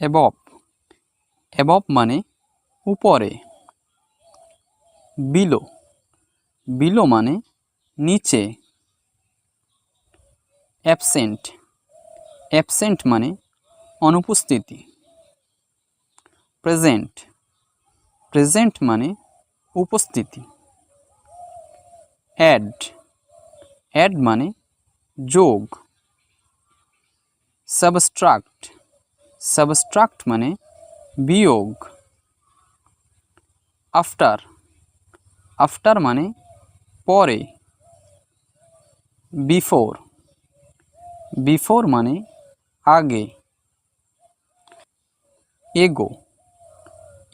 Above above মানে উপরে। Below below মানে নিচে। অ্যাবসেন্ট অ্যাবসেন্ট মানে অনুপস্থিতি। প্রেজেন্ট প্রেজেন্ট মানে উপস্থিতি। অ্যাড অ্যাড মানে যোগ সাবস্ট্রাক্ট সাবস্ট্রাক্ট মানে বিয়োগ আফটার আফটার মানে পরে বিফোর বিফোর মানে আগে এগো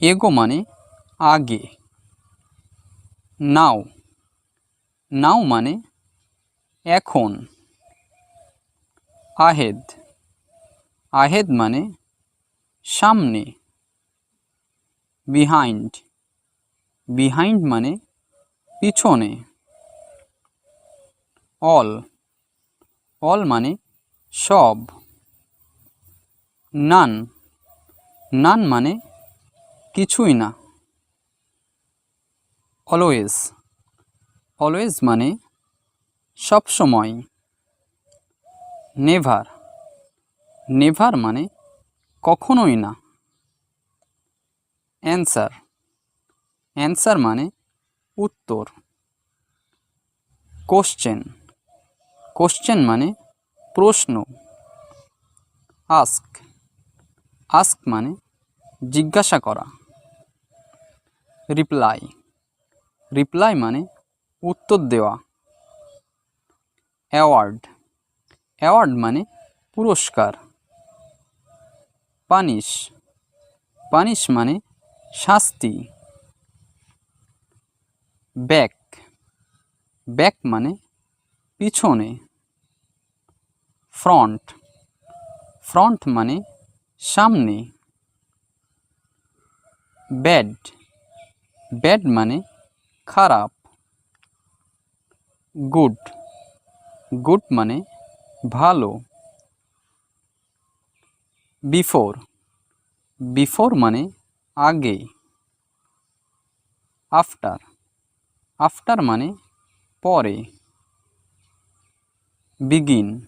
এগো মানে আগে নাও নাও মানে এখন। আহেদ। আহেদ মানে সামনে। বিহাইন্ড বিহাইন্ড মানে পিছনে। অল অল মানে সব। নান নান মানে কিছুই না। অলওয়েজ অলওয়েজ মানে সব সময় নেভার। নেভার মানে কখনোই না। অ্যান্সার। অ্যান্সার মানে উত্তর। কোশ্চেন। কোশ্চেন মানে প্রশ্ন। আস্ক। আস্ক মানে জিজ্ঞাসা করা। রিপ্লাই। রিপ্লাই মানে উত্তর দেওয়া। অ্যাওয়ার্ড। অ্যাওয়ার্ড মানে পুরস্কার। পানিশ। পানিশ মানে শাস্তি। ব্যাক। ব্যাক মানে পিছনে। ফ্রন্ট। ফ্রন্ট মানে সামনে। ব্যাড। ব্যাড মানে খারাপ। গুড। গুড মানে ভালো। বিফোর। বিফোর মানে আগে। আফটার। আফটার মানে পরে। বিগিন।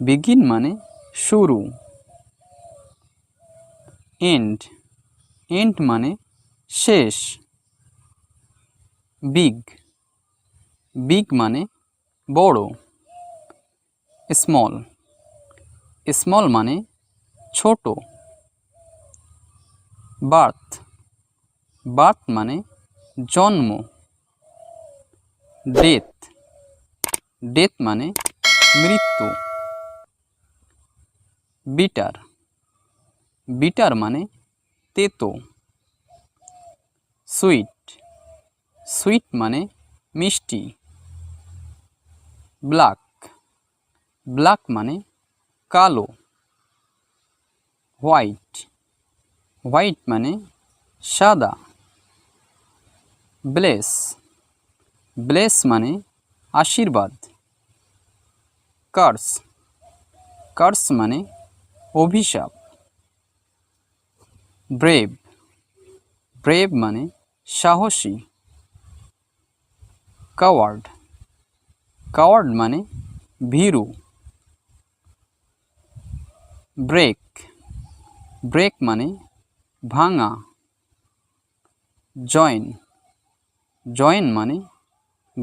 বিগিন মানে শুরু। এন্ড। এন্ড মানে শেষ। বিগ। বিগ মানে বড় স্মল স্মল মানে ছোট। বার্থ বার্থ মানে জন্ম। ডেথ ডেথ মানে মৃত্যু। বিটার বিটার মানে তেতো। সুইট সুইট মানে মিষ্টি। ব্ল্যাক ব্ল্যাক মানে কালো হোয়াইট হোয়াইট মানে সাদা ব্লেস ব্লেস মানে আশীর্বাদ কার্স কার্স মানে অভিশাপ ব্রেভ ব্রেভ মানে সাহসী কাওয়ার্ড কাওয়ার্ড মানে ভীরু। ব্রেক। ব্রেক মানে ভাঙা। জয়েন। জয়েন মানে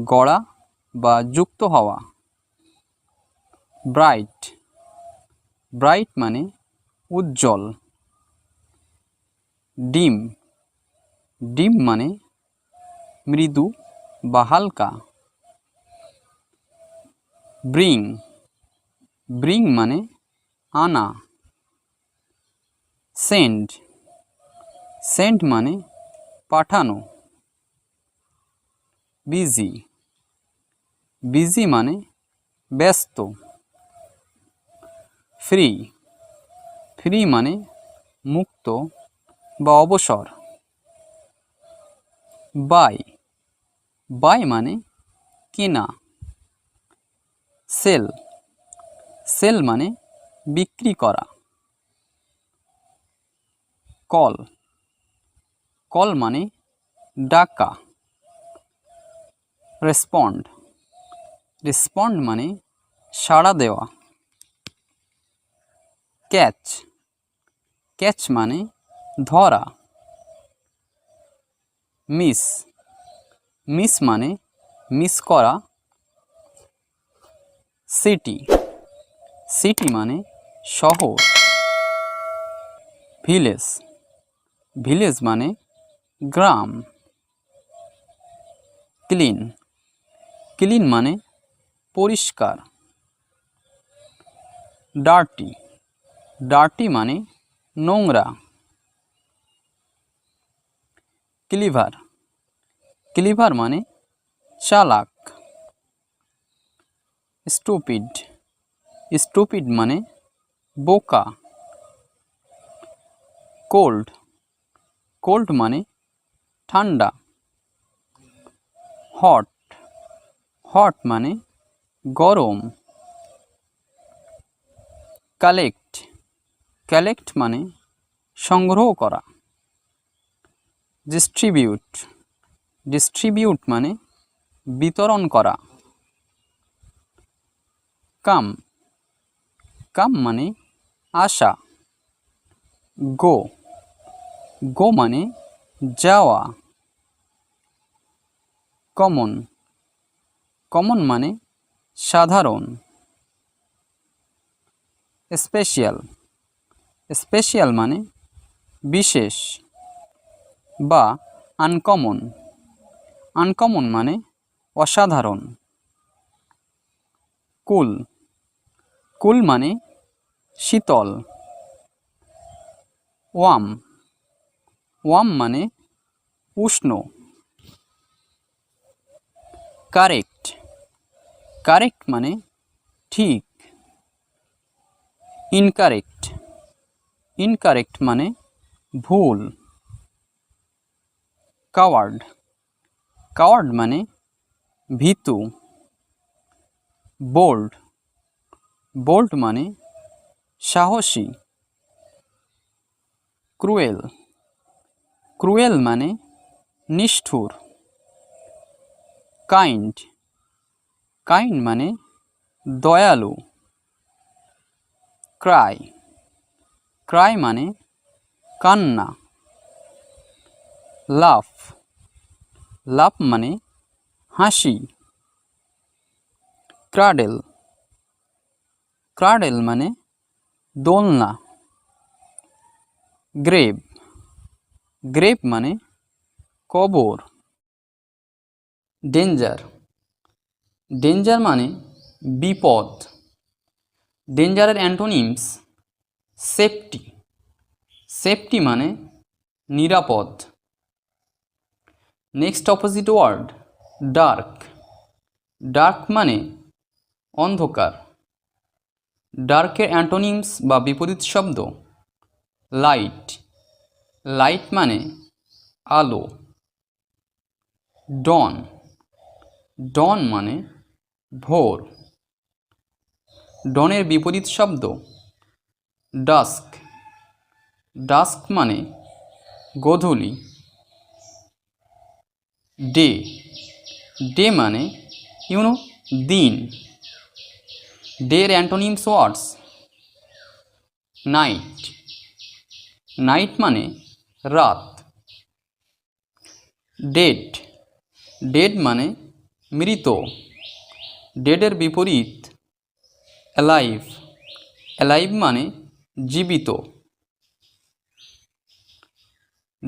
গড়া বা যুক্ত হওয়া। ব্রাইট। ব্রাইট মানে উজ্জ্বল। ডিম। ডিম মানে মৃদু বা হালকা। ব্রিং। ব্রিং মানে আনা। সেন্ড সেন্ড মানে পাঠানো। বিজি। বিজি মানে ব্যস্ত। ফ্রি। ফ্রি মানে মুক্ত বা অবসর। বাই। বাই মানে কেনা। সেল। সেল মানে বিক্রি করা। কল। কল মানে ডাকা। রেসপন্ড। রেসপন্ড মানে সাড়া দেওয়া। ক্যাচ। ক্যাচ মানে ধরা। মিস। মিস মানে মিস করা। সিটি সিটি মানে শহর। ভিলেজ ভিলেজ মানে গ্রাম। ক্লিন ক্লিন মানে পরিষ্কার। ডার্টি ডার্টি মানে নোংরা। ক্লিভার ক্লিভার মানে চালাক। স্টুপিড। স্টুপিড মানে বোকা। কোল্ড। কোল্ড মানে ঠান্ডা। হট। হট মানে গরম। কালেক্ট। কালেক্ট মানে সংগ্রহ করা। ডিস্ট্রিবিউট। ডিস্ট্রিবিউট মানে বিতরণ করা। কাম। কাম মানে আসা গো। গো মানে যাওয়া। কমন। কমন মানে সাধারণ। স্পেশাল স্পেশাল মানে বিশেষ বা আনকমন। আনকমন মানে অসাধারণ। কুল। কুল মানে শীতল ওয়াম ওয়াম মানে উষ্ণ কারেক্ট কারেক্ট মানে ঠিক ইনকারেক্ট ইনকারেক্ট মানে ভুল কাওয়ার্ড কাওয়ার্ড মানে ভীতু বোল্ড বোল্ড মানে সাহসী, ক্রুয়েল। ক্রুয়েল মানে নিষ্ঠুর, কাইন্ড। কাইন্ড মানে দয়ালু, ক্রাই। ক্রাই মানে কান্না। লাফ। লাফ মানে হাসি। ক্রাডেল। ক্রাডেল মানে দোলনা। গ্রেভ গ্রেভ মানে কবর। ডেঞ্জার। ডেঞ্জার মানে বিপদ। ডেঞ্জারের অ্যান্টোনিমস সেফটি। সেফটি মানে নিরাপদ। Next opposite word, dark. Dark মানে অন্ধকার। ডার্কের অ্যান্টোনিমস বা বিপরীত শব্দ। লাইট। লাইট মানে আলো। ডন। ডন মানে ভোর। ডনের বিপরীত শব্দ। ডাস্ক। ডাস্ক মানে গোধূলি। ডে। ডে মানে ইউনো দিন। ডের অ্যান্টোনিমস ওয়ার্ডস নাইট নাইট মানে রাত। ডেড ডেড মানে মৃত। ডেডের বিপরীত অ্যালাইভ অ্যালাইভ মানে জীবিত।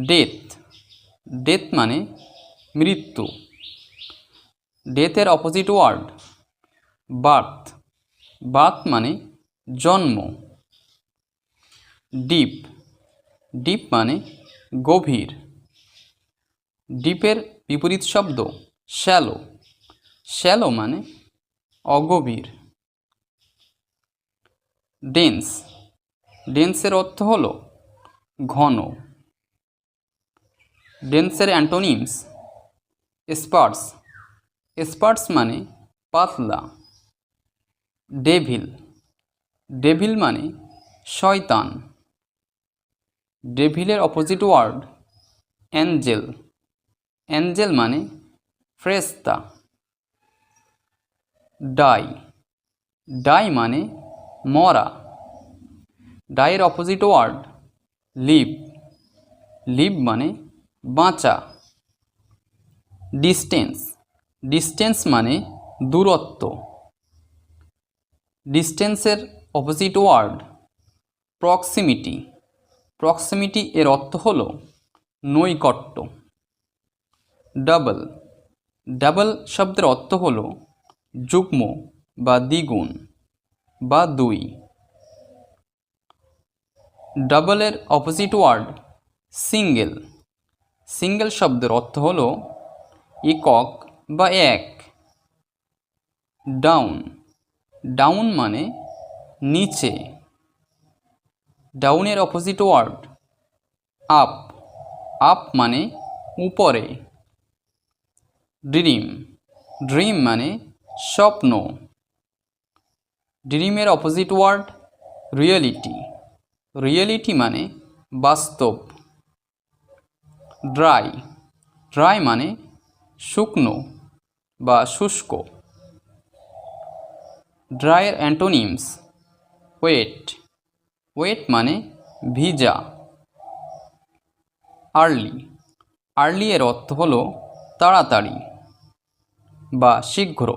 ডেথ ডেথ মানে মৃত্যু। ডেথের অপোজিট ওয়ার্ড বার্থ বার্থ মানে জন্ম। ডিপ। ডিপ মানে গভীর। ডিপের বিপরীত শব্দ শ্যালো। শ্যালো মানে অগভীর। ডেন্স। ডেন্সের অর্থ হল ঘন। ডেন্সের অ্যান্টোনিমস, স্পার্স। স্পার্স মানে পাতলা। ডেভিল। ডেভিল মানে শয়তান। ডেভিলের অপোজিট ওয়ার্ড অ্যাঞ্জেল। অ্যাঞ্জেল মানে ফ্রেস্তা। ডাই। ডাই মানে মরা। ডাইয়ের অপোজিট ওয়ার্ড লিভ। লিভ মানে বাঁচা। ডিস্টেন্স। ডিস্টেন্স মানে দূরত্ব। ডিস্টেন্সের অপোজিট ওয়ার্ড প্রক্সিমিটি প্রক্সিমিটি এর অর্থ হল নৈকট্য। ডাবল ডাবল শব্দের অর্থ হল যুগ্ম বা দ্বিগুণ বা দুই। ডাবলের অপোজিট ওয়ার্ড সিঙ্গেল সিঙ্গেল শব্দের অর্থ হল একক বা এক। ডাউন ডাউন মানে নিচে। ডাউনের অপোজিট ওয়ার্ড আপ আপ মানে উপরে। ড্রিম ড্রিম মানে স্বপ্ন। ড্রিমের অপোজিট ওয়ার্ড রিয়েলিটি রিয়েলিটি মানে বাস্তব। ড্রাই ড্রাই মানে শুকনো বা শুষ্ক। ড্রাইয়ের অ্যান্টোনিমস। ওয়েট। ওয়েট মানে ভিজা। আর্লি। আর্লি এর অর্থ হল তাড়াতাড়ি বা শীঘ্র।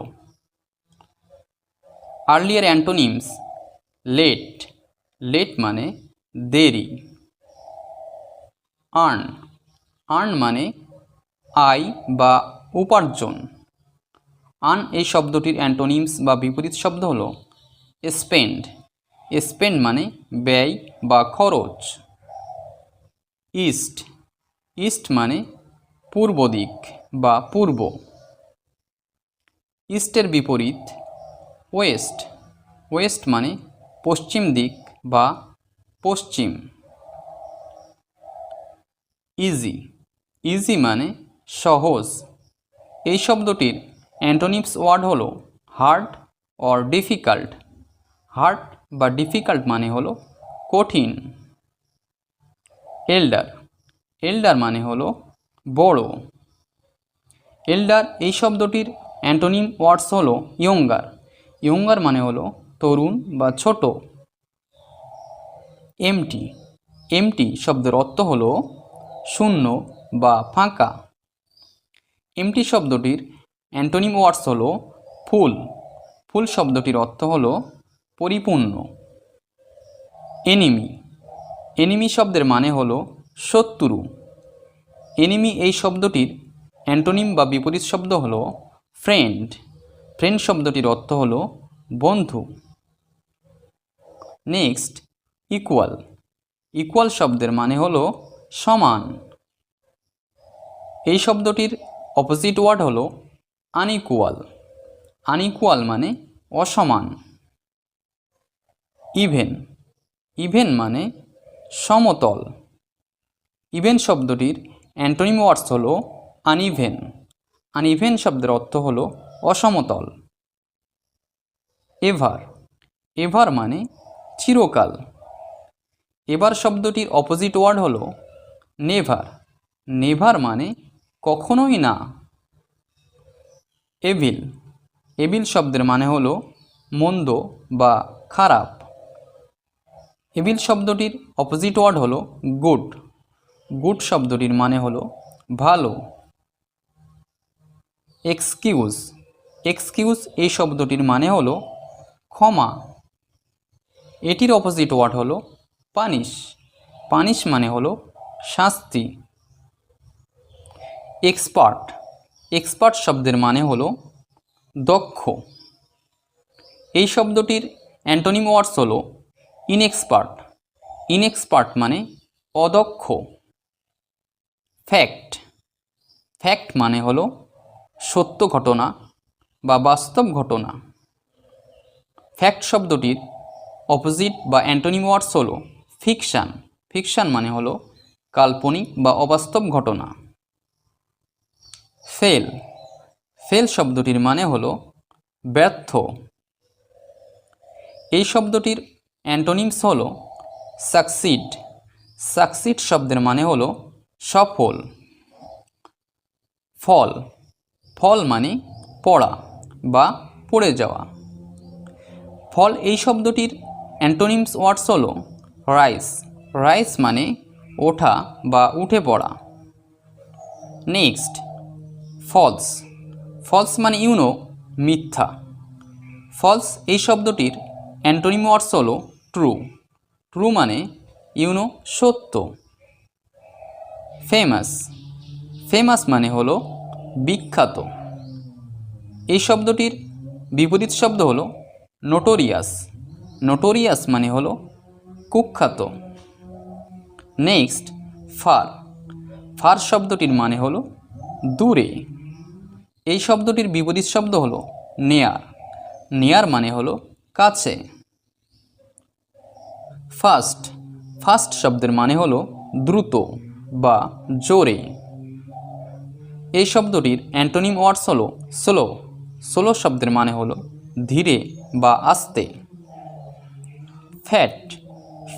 আর্লি এর অ্যান্টোনিমস, লেট। লেট মানে দেরি। আর্ন। আর্ন মানে আয় বা উপার্জন। আর্ন এই শব্দটির অ্যান্টোনিমস বা বিপরীত শব্দ হলো স্পেন্ড। স্পেন্ড মানে ব্যয় বা খরচ। ইস্ট। ইস্ট মানে পূর্ব দিক বা পূর্ব। ইস্টের বিপরীত ওয়েস্ট। ওয়েস্ট মানে পশ্চিম দিক বা পশ্চিম। ইজি। ইজি মানে সহজ। এই শব্দটির অ্যান্টোনিমস ওয়ার্ড হলো হার্ড অর ডিফিকাল্ট। হার্ড বা ডিফিকাল্ট মানে হলো কঠিন। এল্ডার এল্ডার মানে হলো বড়। এল্ডার এই শব্দটির অ্যান্টোনিম ওয়ার্ডস হলো ইয়ঙ্গার। ইয়ঙ্গার মানে হলো তরুণ বা ছোট। এমটি এমটি শব্দের অর্থ হলো শূন্য বা ফাঁকা। এমটি শব্দটির অ্যান্টোনিম ওয়ার্ডস হলো ফুল। ফুল শব্দটির অর্থ হলো পরিপূর্ণ। এনিমি। এনিমি শব্দের মানে হলো শত্রু। এনিমি এই শব্দটির অ্যান্টোনিম বা বিপরীত শব্দ হলো ফ্রেন্ড। ফ্রেন্ড শব্দটির অর্থ হলো বন্ধু। Next, equal. ইকুয়াল শব্দের মানে হলো সমান। এই শব্দটির অপোজিট ওয়ার্ড হলো আনইকুয়াল আনইকুয়াল মানে অসমান। ইভেন। ইভেন মানে সমতল। ইভেন শব্দটির অ্যান্টোনিম ওয়ার্ডস হল আনইভেন আনইভেন শব্দের অর্থ হলো অসমতল। এভার। এভার মানে চিরকাল। এবার শব্দটির অপোজিট ওয়ার্ড হল নেভার। নেভার মানে কখনোই না। এভিল। এভিল শব্দের মানে হলো মন্দ বা খারাপ। এভিল শব্দটির অপোজিট ওয়ার্ড হলো গুড গুড শব্দটির মানে হলো ভালো। এক্সকিউজ এক্সকিউজ এই শব্দটির মানে হলো ক্ষমা। এটির অপোজিট ওয়ার্ড হলো পানিশ পানিশ মানে হলো শাস্তি। এক্সপার্ট এক্সপার্ট শব্দের মানে হলো দক্ষ। এই শব্দটির অ্যান্টোনিম ওয়ার্ডস হলো ইনএক্সপার্ট ইনএক্সপার্ট মানে অদক্ষ। ফ্যাক্ট ফ্যাক্ট মানে হলো সত্য ঘটনা বা বাস্তব ঘটনা। ফ্যাক্ট শব্দটির অপোজিট বা অ্যান্টোনিম ওয়ার্ডস হলো ফিকশান ফিকশান মানে হলো কাল্পনিক বা অবাস্তব ঘটনা। ফেল। ফেল শব্দটির মানে হলো ব্যর্থ। এই শব্দটির অ্যান্টোনিমস হলো সাকসিড। সাকসিড শব্দের মানে হলো সফল। ফল। ফল মানে পড়া বা পড়ে যাওয়া। ফল এই শব্দটির অ্যান্টোনিমস ওয়ার্ডস হলো রাইস। রাইস মানে ওঠা বা উঠে পড়া। নেক্সট। ফলস। ফলস মানে ইউনো, মিথ্যা। ফলস এই শব্দটির অ্যান্টোনিম ওয়ার্ডস হলো ট্রু। ট্রু মানে ইউনো, সত্য। ফেমাস। ফেমাস মানে হলো বিখ্যাত। এই শব্দটির বিপরীত শব্দ হলো নোটোরিয়াস। নোটোরিয়াস মানে হলো কুখ্যাত। Next, fur. ফার শব্দটির মানে হলো দূরে। এই শব্দটির বিপরীত শব্দ হলো নেয়ার। নেয়ার মানে হলো কাছে। ফাস্ট। ফাস্ট শব্দের মানে হলো দ্রুত বা জোরে। এই শব্দটির অ্যান্টোনিম ওয়ার্ডস হলো স্লো। স্লো শব্দের মানে হলো ধীরে বা আস্তে। ফ্যাট।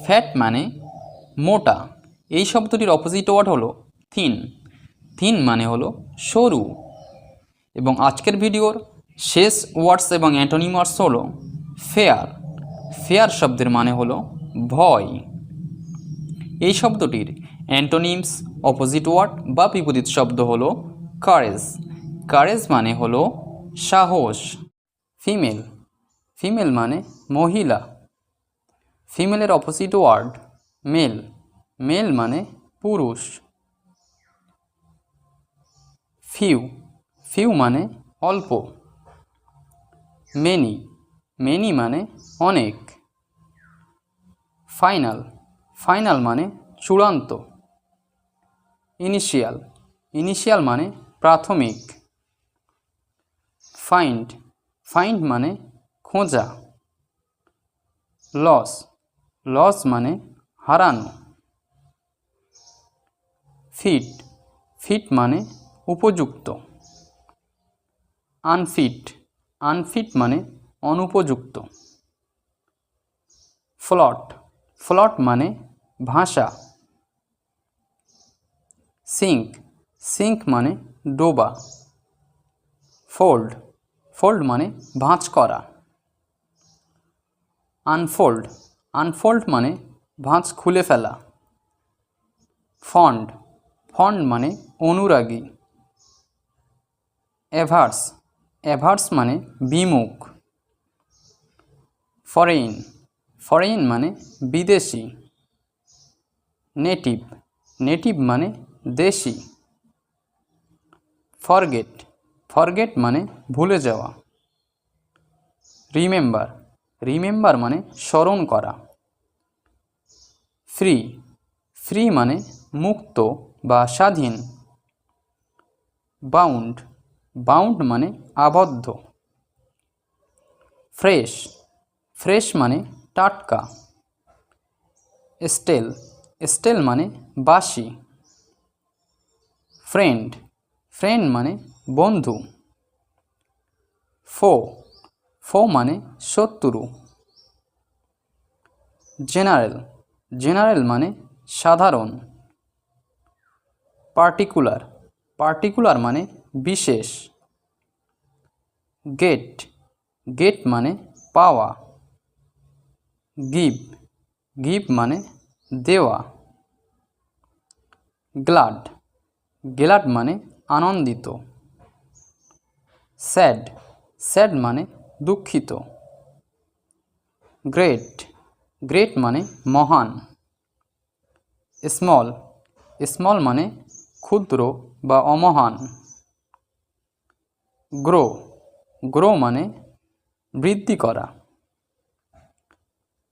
ফ্যাট মানে মোটা। এই শব্দটির অপোজিট ওয়ার্ড হলো থিন। থিন মানে হলো সরু। এবং আজকের ভিডিওর শেষ ওয়ার্ডস এবং অ্যান্টোনিম ওয়ার্ডস হলো ফেয়ার। ফেয়ার শব্দের মানে হলো ভয়। এই শব্দটির অ্যান্টোনিমস, অপোজিট ওয়ার্ড বা বিপরীত শব্দ হলো কারেজ। কারেজ মানে হলো সাহস। ফিমেল। ফিমেল মানে মহিলা। ফিমেলের অপোজিট ওয়ার্ড মেল। মেল মানে পুরুষ। ফিউ। ফিউ মানে অল্প মেনি মেনি মানে অনেক ফাইনাল ফাইনাল মানে চূড়ান্ত ইনিশিয়াল ইনিশিয়াল মানে প্রাথমিক ফাইন্ড ফাইন্ড মানে খোঁজা লস লস মানে হারানো ফিট ফিট মানে উপযুক্ত। আনফিট আনফিট মানে অনুপযুক্ত। ফ্লট ফ্লট মানে ভাষা। সিঙ্ক সিঙ্ক মানে ডোবা। ফোল্ড ফোল্ড মানে ভাঁজ করা। আনফোল্ড আনফোল্ড মানে ভাঁজ খুলে ফেলা। ফন্ড ফন্ড মানে অনুরাগী। অ্যাভার্স অ্যাভার্স মানে বিমুখ। ফরেইন ফরেইন মানে বিদেশি। নেটিভ নেটিভ মানে দেশি। ফরগেট ফরগেট মানে ভুলে যাওয়া। রিমেম্বার রিমেম্বার মানে স্মরণ করা। ফ্রি ফ্রি মানে মুক্ত বা স্বাধীন। বাউন্ড বাউন্ড মানে আবদ্ধ। ফ্রেশ ফ্রেশ মানে টাটকা। স্টেল স্টেল মানে বাসি। ফ্রেন্ড ফ্রেন্ড মানে বন্ধু। ফো ফো মানে শত্রু। জেনারেল জেনারেল মানে সাধারণ। পার্টিকুলার পার্টিকুলার মানে বিশেষ। গেট গেট মানে পাওয়া। গিভ গিভ মানে দেওয়া। গ্লাড গ্লাড মানে আনন্দিত। স্যাড স্যাড মানে দুঃখিত। গ্রেট গ্রেট মানে মহান। স্মল স্মল মানে ক্ষুদ্র বা অমহান। গ্রো। গ্রো মানে বৃদ্ধি করা।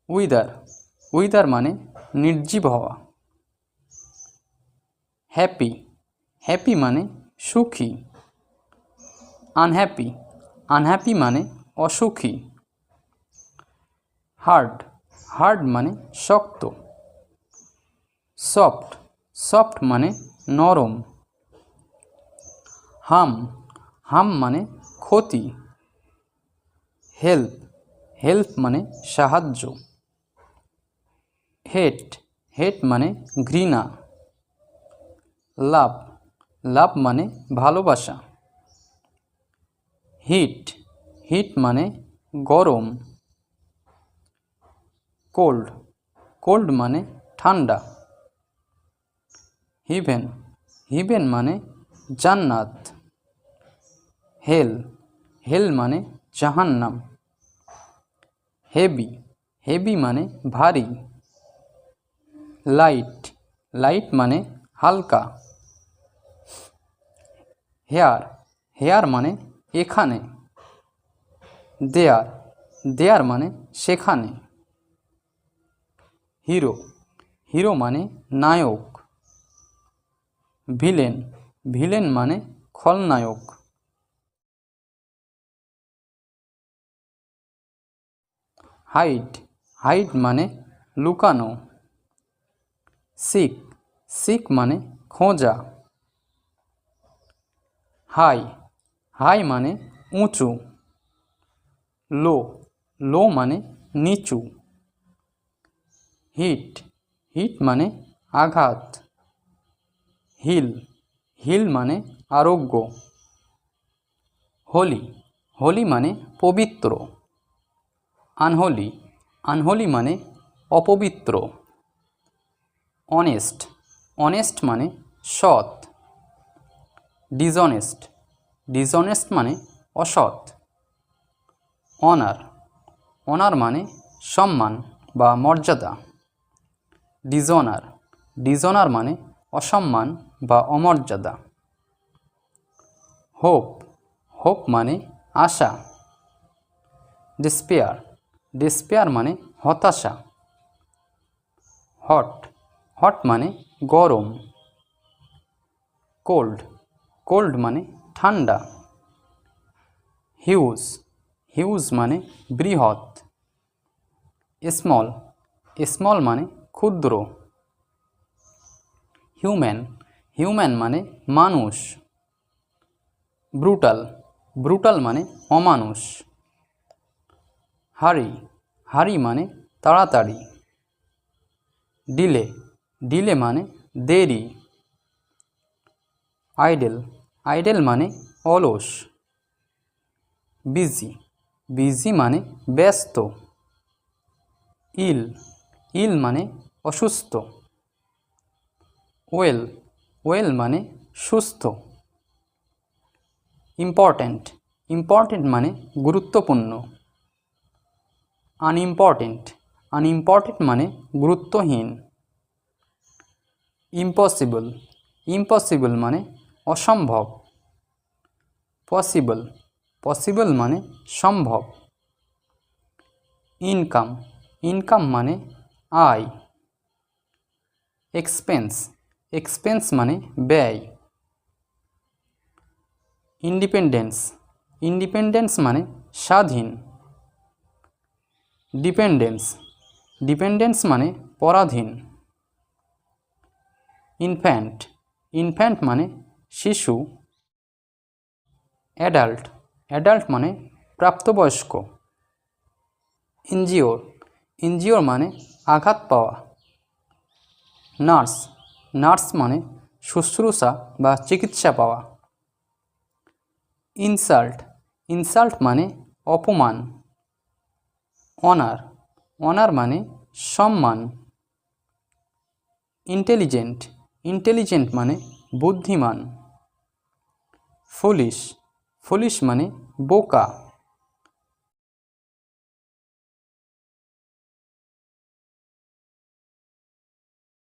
উইদার। উইদার মানে নির্জীব হওয়া। হ্যাপি। হ্যাপি মানে সুখী। আনহ্যাপি। আনহ্যাপি মানে অসুখী। হার্ড। হার্ড মানে শক্ত। সফট। সফট মানে নরম। হাম। হাম মানে ক্ষতি, হেল্প হেল্প মানে সাহায্য, হেট হেট মানে ঘৃণা, লাভ লাভ মানে ভালোবাসা, হিট হিট মানে গরম, কোল্ড কোল্ড মানে ঠান্ডা হিভেন হিভেন মানে জান্নাত। হেল হেল মানে জাহান্নাম। হেভি হেভি মানে ভারী। লাইট লাইট মানে হালকা। হেয়ার হেয়ার মানে এখানে। দেয়ার দেয়ার মানে সেখানে। হিরো হিরো মানে নায়ক। ভিলেন ভিলেন মানে খলনায়ক। হাইড হাইড মানে লুকানো। সিক সিক মানে খোঁজা। হাই হাই মানে উঁচু। লো লো মানে নিচু। হিট হিট মানে আঘাত। হিল হিল মানে আরোগ্য। হোলি হোলি মানে পবিত্র। আনহোলি আনহোলি মানে অপবিত্র। অনেস্ট অনেস্ট মানে সৎ। ডিসঅনেস্ট ডিসঅনেস্ট মানে অসৎ। অনার অনার মানে সম্মান বা মর্যাদা। ডিজনার ডিজনার মানে অসম্মান বা অমর্যাদা। হোপ হোপ মানে আশা। ডিসপেয়ার ডিসপেয়ার মানে হতাশা হট হট মানে গরম কোল্ড কোল্ড মানে ঠান্ডা হিউজ হিউজ মানে বৃহৎ স্মল স্মল মানে ক্ষুদ্র হিউম্যান হিউম্যান মানে মানুষ ব্রুটাল ব্রুটাল মানে অমানুষ হারি হারি মানে তাড়াতাড়ি। ডিলে ডিলে মানে দেরি। আইডেল আইডেল মানে অলস। বিজি বিজি মানে ব্যস্ত। ইল ইল মানে অসুস্থ। ওয়েল ওয়েল মানে সুস্থ। ইম্পর্ট্যান্ট ইম্পর্ট্যান্ট মানে গুরুত্বপূর্ণ। আনইম্পর্ট্যান্ট আনইম্পর্টেন্ট মানে গুরুত্বহীন। ইম্পসিবল ইম্পসিবল মানে অসম্ভব। পসিবল পসিবল মানে সম্ভব। ইনকাম ইনকাম মানে আয়। এক্সপেন্স এক্সপেন্স মানে ব্যয়। ইন্ডিপেন্ডেন্স ইন্ডিপেন্ডেন্স মানে স্বাধীন। ডিপেন্ডেন্স ডিপেন্ডেন্স মানে পরাধীন। ইনফ্যান্ট ইনফ্যান্ট মানে শিশু। অ্যাডাল্ট অ্যাডাল্ট মানে প্রাপ্তবয়স্ক। ইনজিওর ইনজিওর মানে আঘাত পাওয়া। নার্স নার্স মানে শুশ্রূষা বা চিকিৎসা পাওয়া। ইনসাল্ট ইনসাল্ট মানে অপমান। অনার অনার মানে সম্মান ইন্টেলিজেন্ট ইন্টেলিজেন্ট মানে বুদ্ধিমান ফুলিশ ফুলিশ মানে বোকা।